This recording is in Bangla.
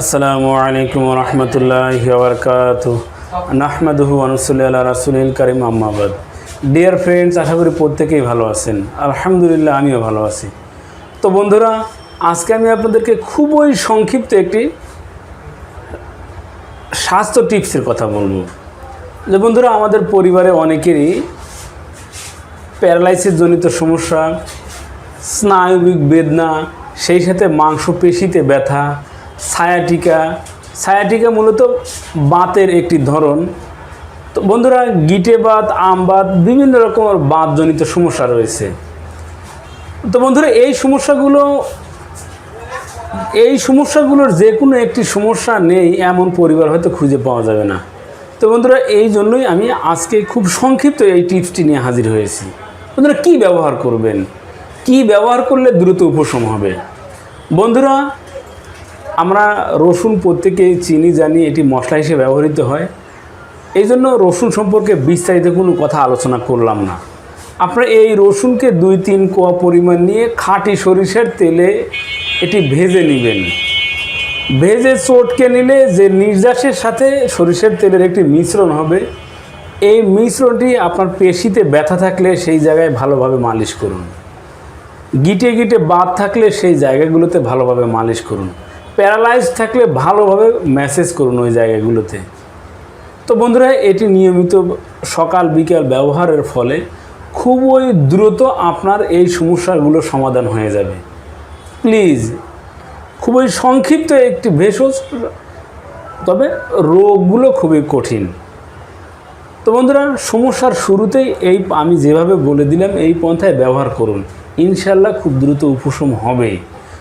আসসালামু আলাইকুম রহমতুল্লাহ বরকাত নাহমাদুহু আনুসুল্লাহ রাসুলিল করিম আম্মাবাদ ডিয়ার ফ্রেন্ডস আশা করি প্রত্যেকেই ভালো আছেন। আলহামদুলিল্লাহ, আমিও ভালো আছি। তো বন্ধুরা, আজকে আমি আপনাদেরকে খুবই সংক্ষিপ্ত একটি স্বাস্থ্য টিপসের কথা বলব। যে বন্ধুরা, আমাদের পরিবারে অনেকেরই প্যারালাইসিস জনিত সমস্যা, স্নায়বিক বেদনা, সেই সাথে মাংসপেশিতে ব্যথা সায়াটিকা। সায়াটিকা মূলত বাতের একটি ধরন। তো বন্ধুরা, গিটে বাত, আম বাত, বিভিন্ন রকমের বাতজনিত সমস্যা রয়েছে। তো বন্ধুরা, এই সমস্যাগুলো, এই সমস্যাগুলোর যে কোনো একটি সমস্যা নেই, এমন পরিবার হয়তো খুঁজে পাওয়া যাবে না। তো বন্ধুরা, এই জন্যই আমি আজকে খুব সংক্ষিপ্ত এই টিপসটি নিয়ে হাজির হয়েছি। বন্ধুরা, কী ব্যবহার করবেন? কি ব্যবহার করলে দ্রুত উপশম হবে? বন্ধুরা আমরা রসুন প্রত্যেকেই চিনি, জানি এটি মশলা হিসেবে ব্যবহৃত হয়। এই জন্য রসুন সম্পর্কে বিস্তারিত কোনো কথা আলোচনা করলাম না। আপনারা এই রসুনকে দুই তিন কোয়া পরিমাণ নিয়ে খাঁটি সরিষার তেলে এটি ভেজে নেবেন। ভেজে চটকে নিলে যে নির্যাসের সাথে সরিষার তেলের একটি মিশ্রণ হবে, এই মিশ্রণটি আপনার পেশিতে ব্যথা থাকলে সেই জায়গায় ভালোভাবে মালিশ করুন। গিটে গিটে বাদ থাকলে সেই জায়গাগুলোতে ভালোভাবে মালিশ করুন। প্যারালাইজ থাকলে ভালোভাবে ম্যাসেজ করুন ওই জায়গাগুলোতে। তো বন্ধুরা, এটি নিয়মিত সকাল, বিকাল ব্যবহারের ফলে খুবই দ্রুত আপনার এই সমস্যাগুলো সমাধান হয়ে যাবে। প্লিজ, খুবই সংক্ষিপ্ত একটি ভেষজ, তবে রোগগুলো খুবই কঠিন। তো বন্ধুরা, সমস্যার শুরুতেই এই আমি যেভাবে বলে দিলাম, এই পন্থায় ব্যবহার করুন। ইনশাল্লাহ খুব দ্রুত উপশম হবেই।